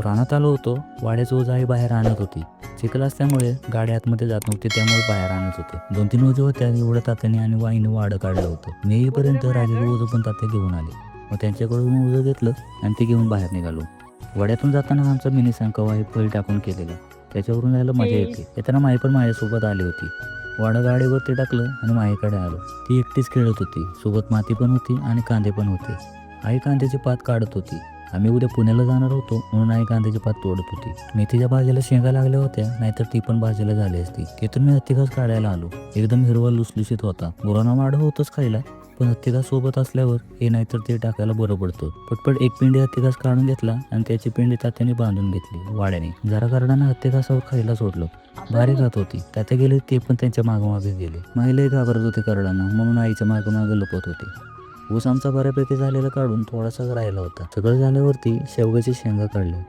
रानात आलो होतो वाड्याची ओझ आई बाहेर आणत होती. चिखल असल्यामुळे गाडी आतमध्ये जात नव्हती त्यामुळे बाहेर आणत होते. दोन तीन ओझे होत्या एवढं तात्याने आणि वाईने वाडं काढलं होतं. मी येईपर्यंत राजेचे ओझं पण तात्या घेऊन आले. मग त्यांच्याकडून ओझं घेतलं आणि ते घेऊन बाहेर निघालो. वाड्यातून जाताना आमचा मिनी संकवा हे फळ टाकून केलेलं. त्याच्यावरून जायला मजा येते येताना माई पण माझ्यासोबत आली होती. वाडा गाडीवरती टाकलं आणि माईकडे आलो. ती एकटीच खेळत होती. सोबत माती पण होती आणि कांदे पण होते. आई कांद्याची पात काढत होती. आम्ही उद्या पुण्याला जाणार होतो म्हणून आई कांद्याची पात तोडत होती. मेथीच्या भाजीला शेंगा लागल्या होत्या नाहीतर ती पण भाजीला झाली असती. तिथून मी हत्तीघास काढायला आलो. एकदम हिरवा लुसलुशीत होता. गुरांना वाढ होतच खायला पण हत्तीघास सोबत असल्यावर हे नाहीतर ते टाकायला बरं पडतं. पटपट एक पिंडी हत्तीघास काढून घेतला आणि त्याची पिंडी तात्याने बांधून घेतली. वाड्याने. जरा कारणानं हत्तीघासावर खायला सोडलं. भारी खात होती. तात्या गेले ते पण त्यांच्या मागोमागे गेले. महिलाही घाबरत होते करडांना म्हणून आईच्या मागोमागे लपत होते. ऊस आमचा बऱ्यापैकी झालेला काढून थोडासा राहिला होता. सगळं झाल्यावरती शेवग्याची शेंगा काढल्या.